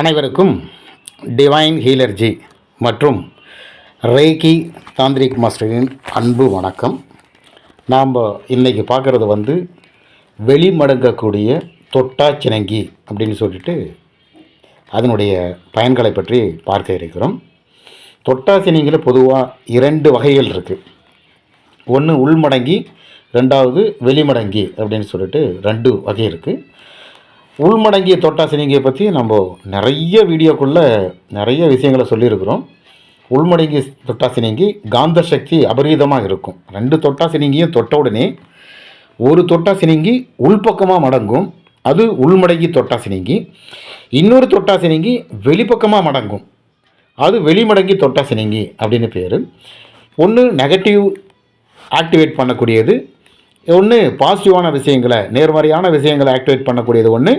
அனைவருக்கும் டிவைன் ஹீலர்ஜி மற்றும் ரேகி தாந்திரிக் மாஸ்டரின் அன்பு வணக்கம். நாம் இன்றைக்கி பார்க்குறது வந்து வெளிமடங்கக்கூடிய தொட்டாச்சினங்கி அப்படின்னு சொல்லிட்டு அதனுடைய பயன்களை பற்றி பார்க்க இருக்கிறோம். தொட்டாசினிங்கில் பொதுவாக இரண்டு வகைகள் இருக்குது ஒன்று உள்மடங்கி ரெண்டாவது வெளிமடங்கி அப்படின்னு சொல்லிட்டு ரெண்டு வகை இருக்குது உள்மடங்கிய தொட்டாசினிங்கியை பற்றி நம்ம நிறைய வீடியோக்குள்ளே நிறைய விஷயங்களை சொல்லியிருக்கிறோம். உள்மடங்கி தொட்டாசினிங்கி காந்த சக்தி அபரீதமாக இருக்கும். ரெண்டு தொட்டாசினிங்கியும் தொட்ட உடனே ஒரு தொட்டாசினிங்கி உள்பக்கமாக மடங்கும். அது உள்மடங்கி தொட்டாசினிங்கி இன்னொரு தொட்டாசினிங்கி வெளிப்பக்கமாக மடங்கும். அது வெளிமடங்கி தொட்டாசினிங்கி அப்படின்னு பேர். ஒன்று நெகட்டிவ் ஆக்டிவேட் பண்ணக்கூடியது. ஒன்று பாசிட்டிவான விஷயங்களை நேர்மறையான விஷயங்களை ஆக்டிவேட் பண்ணக்கூடியது ஒன்று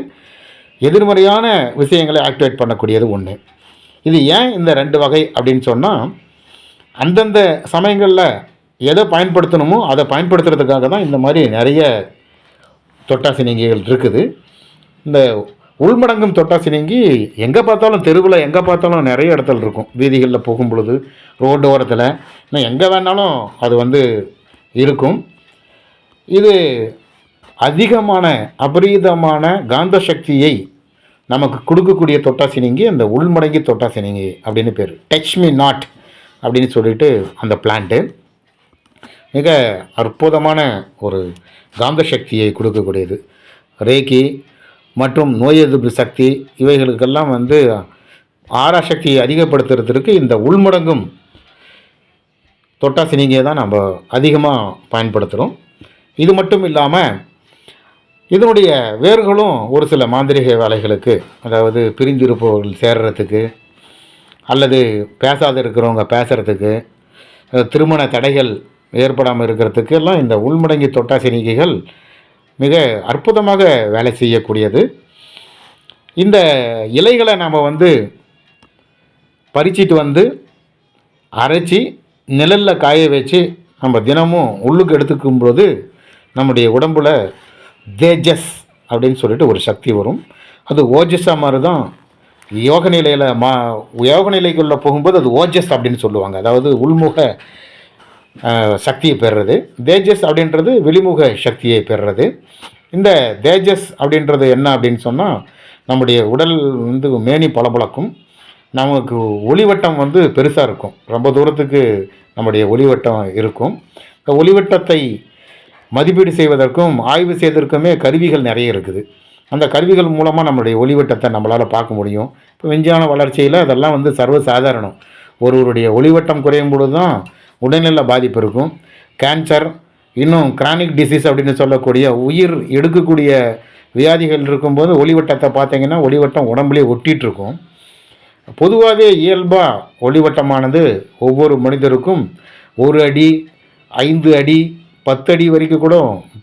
எதிர்மறையான விஷயங்களை ஆக்டிவேட் பண்ணக்கூடியது ஒன்று இது ஏன் இந்த ரெண்டு வகை அப்படின்னு சொன்னால் அந்தந்த சமயங்களில் எதை பயன்படுத்தணுமோ அதை பயன்படுத்துறதுக்காக தான் இந்த மாதிரி நிறைய தொட்டாசி நீங்கிகள் இருக்குது. இந்த உள்மடங்கும் தொட்டாசி நீங்கி எங்கே பார்த்தாலும் தெருவில் எங்கே பார்த்தாலும் நிறைய இடத்துல இருக்கும். வீதிகளில் போகும் பொழுது ரோடு ஓரத்தில் இன்னும் எங்கே வேணாலும் அது வந்து இருக்கும். இது அதிகமான அபரீதமான காந்த சக்தியை நமக்கு கொடுக்கக்கூடிய தொட்டாசினிங்கி அந்த உள்மடங்கி தொட்டாசினிங்கி அப்படின்னு பேர். டச் மீ நாட் அப்படின்னு சொல்லிட்டு அந்த பிளான்ட்டு மிக அற்புதமான ஒரு காந்த சக்தியை கொடுக்கக்கூடியது. ரேக்கி மற்றும் நோய் எதிர்ப்பு சக்தி இவைகளுக்கெல்லாம் வந்து ஆறா சக்தியை அதிகப்படுத்துறதுக்கு இந்த உள்முடங்கும் தொட்டாசினிங்கியை தான் நம்ம அதிகமாக பயன்படுத்துகிறோம் இது மட்டும் இல்லாமல் இதனுடைய வேர்களும் ஒரு சில மாந்திரிக வேலைகளுக்கு அதாவது பிரிஞ்சிருப்பவர்கள் சேர்றதுக்கு அல்லது பேசாத இருக்கிறவங்க பேசுகிறதுக்கு திருமண தடைகள் ஏற்படாமல் இருக்கிறதுக்கு எல்லாம் இந்த உள்முடங்கி தொட்டாசினிகைகள் மிக அற்புதமாக வேலை செய்யக்கூடியது. இந்த இலைகளை நாம் வந்து பறிச்சிட்டு வந்து அரைச்சி நிழலில் காய வச்சு நம்ம தினமும் உள்ளுக்கு எடுத்துக்கும் போது நம்முடைய உடம்பில் தேஜஸ் அப்படின்னு சொல்லிட்டு ஒரு சக்தி வரும். அது ஓஜஸாக மாதிரி தான் யோக நிலையில் மா யோக நிலைக்குள்ளே போகும்போது அது ஓஜஸ் அப்படின்னு சொல்லுவாங்க. அதாவது உள்முக சக்தியை பெறுறது. தேஜஸ் அப்படின்றது வெளிமுக சக்தியை பெறுறது. இந்த தேஜஸ் அப்படின்றது என்ன அப்படின்னு சொன்னால் நம்முடைய உடல் வந்து மேனி பளபளக்கும். நமக்கு ஒளிவட்டம் வந்து பெருசாக இருக்கும். ரொம்ப தூரத்துக்கு நம்முடைய ஒளிவட்டம் இருக்கும். இந்த ஒளிவட்டத்தை மதிப்பீடு செய்வதற்கும் ஆய்வு செய்வதற்குமே கருவிகள் நிறைய இருக்குது. அந்த கருவிகள் மூலமாக நம்மளுடைய ஒளிவட்டத்தை நம்மளால் பார்க்க முடியும். இப்போ விஞ்ஞான வளர்ச்சியில் அதெல்லாம் வந்து சர்வசாதாரணம். ஒருவருடைய ஒளிவட்டம் குறையும் பொழுது தான் உடல்நல பாதிப்பு இருக்கும். கேன்சர் இன்னும் கிரானிக் டிசீஸ் அப்படின்னு சொல்லக்கூடிய உயிர் எடுக்கக்கூடிய வியாதிகள் இருக்கும்போது ஒளிவட்டத்தை பார்த்தீங்கன்னா ஒளிவட்டம் உடம்புலேயே ஒட்டிகிட்ருக்கும் பொதுவாகவே இயல்பாக ஒளிவட்டமானது ஒவ்வொரு மனிதருக்கும் ஒரு அடி ஐந்து அடி பத்து அடி வரைக்கும் கூட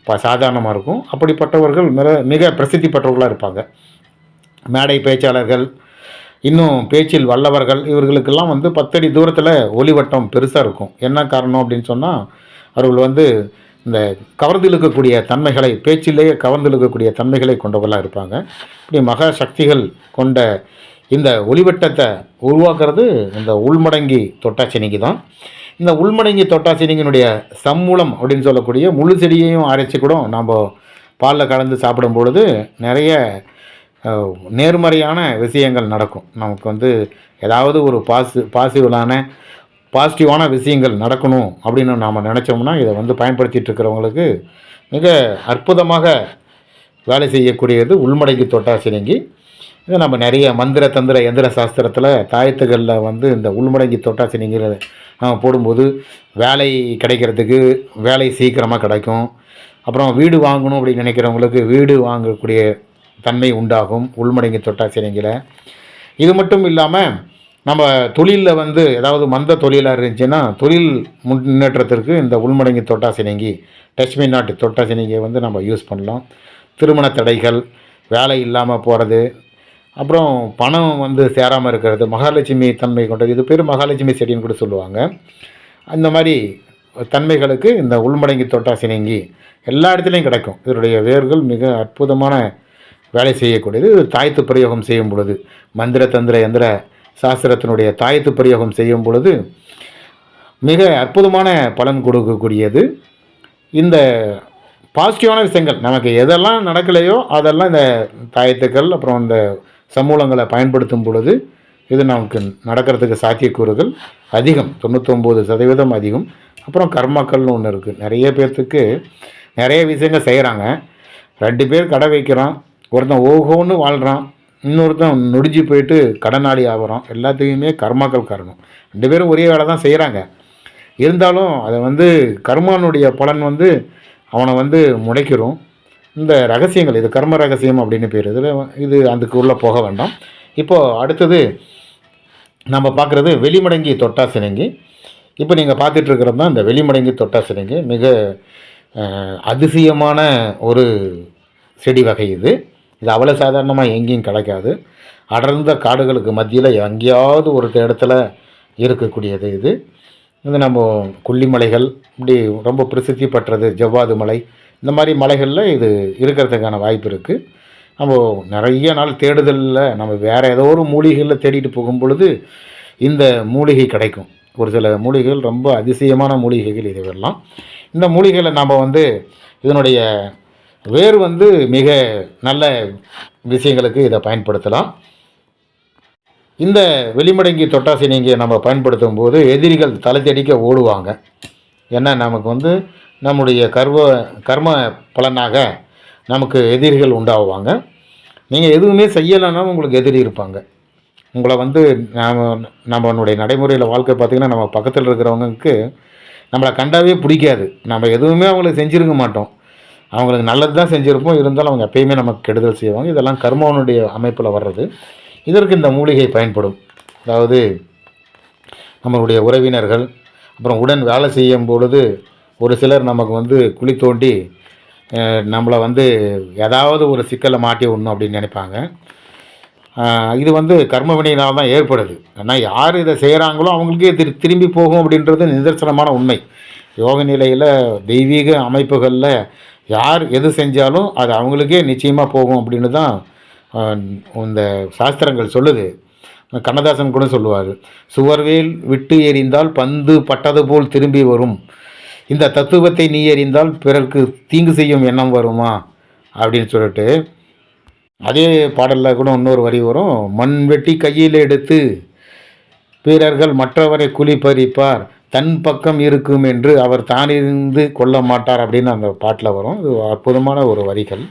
ப சாதாரணமாக இருக்கும். அப்படிப்பட்டவர்கள் மிக மிக பிரசித்தி பெற்றவர்களாக இருப்பாங்க. மேடை பேச்சாளர்கள் இன்னும் பேச்சில் வல்லவர்கள் இவர்களுக்கெல்லாம் வந்து பத்தடி தூரத்தில் ஒளிவட்டம் பெருசாக இருக்கும். என்ன காரணம் அப்படின்னு சொன்னால் அவர்கள் வந்து இந்த கவர்ந்து இழுக்கக்கூடிய தன்மைகளை பேச்சிலேயே கவர்ந்து இழுக்கக்கூடிய தன்மைகளை கொண்டவர்களாக இருப்பாங்க. இப்படி மகா சக்திகள் கொண்ட இந்த ஒளிவட்டத்தை உருவாக்குறது இந்த உள்மடங்கி தொட்டாச்சினிக்கு தான் இந்த உள்மடங்கி தொட்டாசினிங்கனுடைய சம்மூலம் அப்படின்னு சொல்லக்கூடிய முழு செடியையும் அரைச்சி கூட நாம் பாலில் கலந்து சாப்பிடும் பொழுது நிறைய நேர்மறையான விஷயங்கள் நடக்கும். நமக்கு வந்து ஏதாவது ஒரு பாசி பாசிட்டிவான பாசிட்டிவான விஷயங்கள் நடக்கணும் அப்படின்னு நாம் நினச்சோம்னா இதை வந்து பயன்படுத்திகிட்டு இருக்கிறவங்களுக்கு மிக அற்புதமாக வேலை செய்யக்கூடியது உள்மடங்கி தொட்டாசினிங்கி. இதை நம்ம நிறைய மந்திர தந்திர எந்திர சாஸ்திரத்தில் தாயத்துகளில் வந்து இந்த உள்மடங்கி தொட்டாசினிங்கிற போடும்போது வேலை கிடைக்கிறதுக்கு வேலை சீக்கிரமாக கிடைக்கும். அப்புறம் வீடு வாங்கணும் அப்படின்னு நினைக்கிறவங்களுக்கு வீடு வாங்கக்கூடிய தன்மை உண்டாகும் உள்மடங்கி தொட்டாசினிங்கில் இது மட்டும் இல்லாமல் நம்ம தொழிலில் வந்து ஏதாவது மந்த தொழிலாக இருந்துச்சுன்னா தொழில் முன்னேற்றத்திற்கு இந்த உள்மடங்கி தொட்டாசினங்கி டச்மி நாட்டு தொட்டாசினங்கியை வந்து நம்ம யூஸ் பண்ணலாம். திருமண தடைகள் வேலை இல்லாமல் போகிறது அப்புறம் பணம் வந்து சேராமல் இருக்கிறது மகாலட்சுமி தன்மை கொண்டது இது பேர் மகாலட்சுமி செடின்னு கூட சொல்லுவாங்க. அந்த மாதிரி தன்மைகளுக்கு இந்த உள்மடங்கி தொட்டாசினிங்கி எல்லா இடத்துலையும் கிடைக்கும். இதனுடைய வேர்கள் மிக அற்புதமான வேலை செய்யக்கூடியது. தாயத்து பிரயோகம் செய்யும் பொழுது மந்திர தந்திர எந்திர சாஸ்திரத்தினுடைய தாயத்து பிரயோகம் செய்யும் பொழுது மிக அற்புதமான பலன் கொடுக்கக்கூடியது. இந்த பாசிட்டிவான விஷயங்கள் நமக்கு எதெல்லாம் நடக்கலையோ அதெல்லாம் இந்த தாயத்துக்கள் அப்புறம் இந்த சமூலங்களை பயன்படுத்தும் பொழுது இது நமக்கு நடக்கிறதுக்கு சாத்தியக்கூறுகள் அதிகம் தொண்ணூத்தொம்பது சதவீதம் அதிகம். அப்புறம் கர்மாக்கள்னு ஒன்று இருக்குது நிறைய பேர்த்துக்கு நிறைய விஷயங்கள் செய்கிறாங்க ரெண்டு பேர் கடை வைக்கிறான் ஒருத்தன் ஓஹோன்னு வாழ்கிறான் இன்னொருத்தன் நொடிஞ்சு போயிட்டு கடனாளி ஆகுறான். எல்லாத்துக்குமே கர்மாக்கள் காரணம். ரெண்டு பேரும் ஒரே வேலை தான் செய்கிறாங்க இருந்தாலும் அதை வந்து கர்மானுடைய பலன் வந்து அவனை வந்து முடைக்கிறோம் இந்த ரகசியங்கள் இது கர்ம ரகசியம் அப்படின்னு பேர். இதில் இது அதுக்கு உள்ளே போக வேண்டாம். இப்போது அடுத்தது நம்ம பார்க்குறது வெளிமடங்கி தொட்டாசினங்கி இப்போ நீங்கள் பார்த்துட்ருக்கிறது தான் இந்த வெளிமடங்கி தொட்டாசினங்கி மிக அதிசயமான ஒரு செடி வகை இது. இது அவ்வளோ சாதாரணமாக எங்கேயும் கிடைக்காது. அடர்ந்த காடுகளுக்கு மத்தியில் எங்கேயாவது ஒரு இடத்துல இருக்கக்கூடியது இது. இது நம்ம கொல்லிமலைகள் இப்படி ரொம்ப பிரசித்தி பெற்றது ஜவ்வாது மலை இந்த மாதிரி மலைகளில் இது இருக்கிறதுக்கான வாய்ப்பு இருக்குது நம்ம நிறைய நாள் தேடுதலில் நம்ம வேறு ஏதோ ஒரு மூலிகைகளில் தேடிட்டு போகும் பொழுது இந்த மூலிகை கிடைக்கும். ஒரு சில மூலிகைகள் ரொம்ப அதிசயமான மூலிகைகள் இதுவெல்லாம் இந்த மூலிகைகளை நாம் வந்து இதனுடைய வேர் வந்து மிக நல்ல விஷயங்களுக்கு இதை பயன்படுத்தலாம். இந்த வெளிமடங்கி தொட்டாசி நீங்கள் நம்ம பயன்படுத்தும் போது எதிரிகள் தலை தெடிக்க ஓடுவாங்க. ஏன்னா நமக்கு வந்து நம்முடைய கர்வ கர்ம பலனாக நமக்கு எதிரிகள் உண்டாகுவாங்க நீங்கள் எதுவுமே செய்யலைன்னாலும் உங்களுக்கு எதிரி இருப்பாங்க. உங்களை வந்து நாம் நம்மளுடைய நடைமுறையில் வாழ்க்கை பார்த்திங்கன்னா நம்ம பக்கத்தில் இருக்கிறவங்களுக்கு நம்மளை கண்டாவே பிடிக்காது. நம்ம எதுவுமே அவங்களுக்கு செஞ்சுருக்க மாட்டோம். அவங்களுக்கு நல்லது தான் செஞ்சுருப்போம். இருந்தாலும் அவங்க எப்பயுமே நமக்கு கெடுதல் செய்வாங்க. இதெல்லாம் கர்மவனுடைய அமைப்பில் வர்றது. இதற்கு இந்த மூலிகை பயன்படும். அதாவது நம்மளுடைய உறவினர்கள் அப்புறம் உடன் வேலை செய்யும் பொழுது ஒரு சிலர் நமக்கு வந்து குழி தோண்டி நம்மளை வந்து ஏதாவது ஒரு சிக்கலை மாட்டி விடணும் அப்படின்னு நினைப்பாங்க. இது வந்து கர்மவினையினால் தான் ஏற்படுது. ஆனால் யார் இதை செய்கிறாங்களோ அவங்களுக்கே திரு திரும்பி போகும் அப்படின்றது நிதர்சனமான உண்மை. யோக நிலையில் தெய்வீக அமைப்புகளில் யார் எது செஞ்சாலும் அது அவங்களுக்கே நிச்சயமாக போகும் அப்படின்னு தான் இந்த சாஸ்திரங்கள் சொல்லுது. கண்ணதாசன் கூட சொல்லுவார். சுவர்வேல் விட்டு எறிந்தால் பந்து பட்டது போல் திரும்பி வரும். இந்த தத்துவத்தை நீ எறிந்தால் பிறருக்கு தீங்கு செய்யும் எண்ணம் வருமா? அப்படின்னு சொல்லிட்டு அதே பாடலில் கூட இன்னொரு வரி வரும். மண் வெட்டி கையில் எடுத்து பிறர்கள் மற்றவரை குழி பறிப்பார் தன் பக்கம் இருக்கும் என்று அவர் தானிருந்து கொள்ள மாட்டார் அப்படின்னு அந்த பாட்டில் வரும். இது அற்புதமான ஒரு வரிகள்.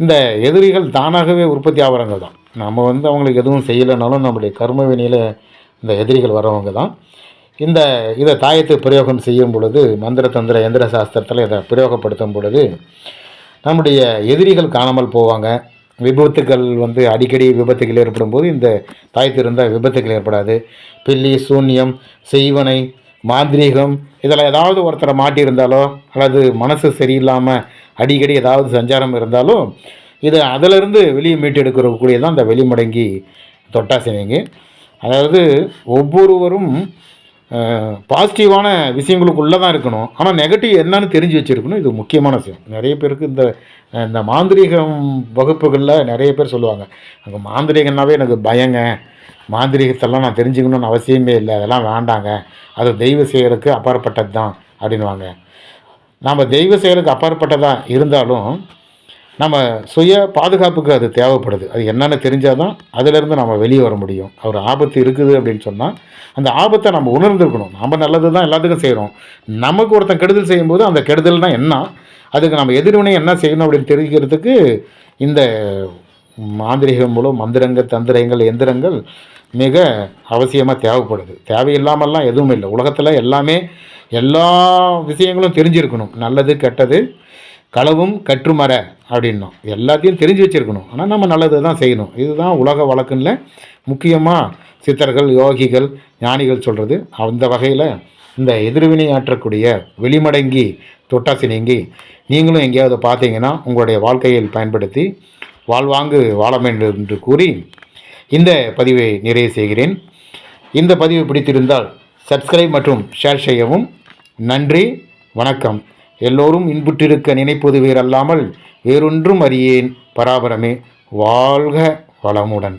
இந்த எதிரிகள் தானாகவே உற்பத்தி ஆகிறவங்க தான். நம்ம வந்து அவங்களுக்கு எதுவும் செய்யலைனாலும் நம்முடைய கர்ம வினையில் இந்த எதிரிகள் வரவங்க தான். இந்த இதை தாயத்தை பிரயோகம் செய்யும் பொழுது மந்திர தந்திர எந்திர சாஸ்திரத்தில் இதை பிரயோகப்படுத்தும் பொழுது நம்முடைய எதிரிகள் காணாமல் போவாங்க. விபத்துக்கள் வந்து அடிக்கடி விபத்துகள் ஏற்படும் போது இந்த தாயத்து இருந்தால் விபத்துகள் ஏற்படாது. பில்லி சூன்யம் செய்வனை மாந்திரீகம் இதில் ஏதாவது ஒருத்தரை மாட்டியிருந்தாலோ அல்லது மனசு சரியில்லாமல் அடிக்கடி ஏதாவது சஞ்சாரம் இருந்தாலும் இது அதிலிருந்து வெளியே மீட்டெடுக்கக்கூடிய தான் இந்த வெளிமடங்கி தொட்டாசினிங்க. அதாவது ஒவ்வொருவரும் பாசிட்டிவான விஷயங்களுக்குள்ளே தான் இருக்கணும். ஆனால் நெகட்டிவ் என்னன்னு தெரிஞ்சு வச்சுருக்கணும். இது முக்கியமான விஷயம். நிறைய பேருக்கு இந்த இந்த மாந்திரீகம் வகுப்புகளில் நிறைய பேர் சொல்லுவாங்க. அங்கே மாந்திரீகம்னாவே எனக்கு பயங்க. மாந்திரீகத்தெல்லாம் நான் தெரிஞ்சுக்கணும்னு அவசியமே இல்லை. அதெல்லாம் வேண்டாங்க. அது தெய்வ செயலுக்கு அப்பாற்பட்டது தான் அப்படின்வாங்க நாம் தெய்வ செயலுக்கு அப்பாற்பட்டதாக இருந்தாலும் நம்ம சுய பாதுகாப்புக்கு அது தேவைப்படுது. அது என்னென்னு தெரிஞ்சால் தான் அதிலேருந்து நம்ம வெளியே வர முடியும். ஒரு ஆபத்து இருக்குது அப்படின்னு சொன்னால் அந்த ஆபத்தை நம்ம உணர்ந்துருக்கணும் நம்ம நல்லது தான் எல்லாத்துக்கும் செய்கிறோம் நமக்கு ஒருத்தன் கெடுதல் செய்யும்போது அந்த கெடுதல்னா என்ன? அதுக்கு நம்ம எதிர்வினை என்ன செய்யணும் அப்படின்னு தெரிவிக்கிறதுக்கு இந்த மாந்திரிகம் மூலம் மந்திரங்கள் தந்திரங்கள் எந்திரங்கள் மிக அவசியமாக தேவைப்படுது. தேவையில்லாமல்லாம் எதுவும் இல்லை உலகத்தில் எல்லாமே எல்லா விஷயங்களும் தெரிஞ்சிருக்கணும். நல்லது கெட்டது. களவும் கற்றுமர அப்படின்னோம். எல்லாத்தையும் தெரிஞ்சு வச்சுருக்கணும். ஆனால் நம்ம நல்லதை தான் செய்யணும். இதுதான் உலக வழக்குனில் முக்கியமாக சித்தர்கள் யோகிகள் ஞானிகள் சொல்கிறது அந்த வகையில் இந்த எதிர்வினை ஆற்றக்கூடிய வெளிமடங்கி தொட்டாசி நீங்கி நீங்களும் எங்கேயாவது பார்த்தீங்கன்னா உங்களுடைய வாழ்க்கையில் பயன்படுத்தி வாழ்வாங்கு வாழ வேண்டும் என்று கூறி இந்த பதிவை நிறைவு செய்கிறேன். இந்த பதிவு பிடித்திருந்தால் சப்ஸ்கிரைப் மற்றும் ஷேர் செய்யவும். நன்றி வணக்கம். எல்லோரும் இன்புற்றிருக்க நினைப்பது வேறல்லாமல் வேறொன்றும் அறியேன். பராபரமே. வாழ்க வளமுடன்.